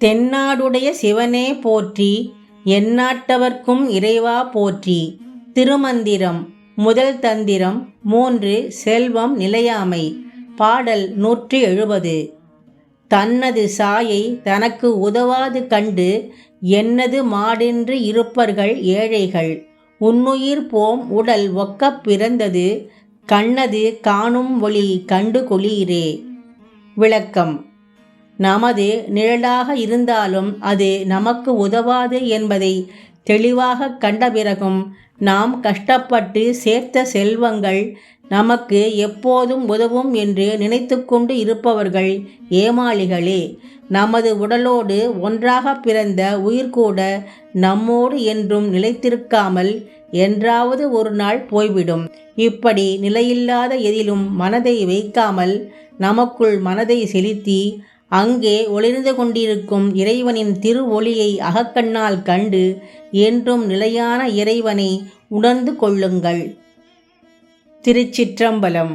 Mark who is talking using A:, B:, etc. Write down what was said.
A: தென்னாடுடைய சிவனே போற்றி எந்நாட்டவர்க்கும் இறைவா போற்றி. திருமந்திரம் முதல் தந்திரம் மூன்று செல்வம் நிலையாமை. பாடல் நூற்றி எழுபது. தன்னது சாயை தனக்கு உதவாது கண்டு என்னது மாடென்று இருப்பர்கள் ஏழைகள். உன்னுயிர் போம் உடல் ஒக்கப் பிறந்தது கண்ணது காணும் ஒளி கண்டு கொளீரே. விளக்கம். நமது நிழலாக இருந்தாலும் அது நமக்கு உதவாது என்பதை தெளிவாக கண்ட பிறகும் நாம் கஷ்டப்பட்டு சேர்த்த செல்வங்கள் நமக்கு எப்போதும் உதவும் என்று நினைத்து கொண்டு இருப்பவர்கள் ஏமாளிகளே. நமது உடலோடு ஒன்றாக பிறந்த உயிர் கூட நம்மோடு என்றும் நிலைத்திருக்காமல் என்றாவது ஒரு நாள் போய்விடும். இப்படி நிலையில்லாத எதிலும் மனதை வைக்காமல் நமக்குள் மனதை செலுத்தி அங்கே ஒளிர்ந்து கொண்டிருக்கும் இறைவனின் திரு ஒளியை அகக்கண்ணால் கண்டு என்றும் நிலையான இறைவனை உணர்ந்து கொள்ளுங்கள். திருச்சிற்றம்பலம்.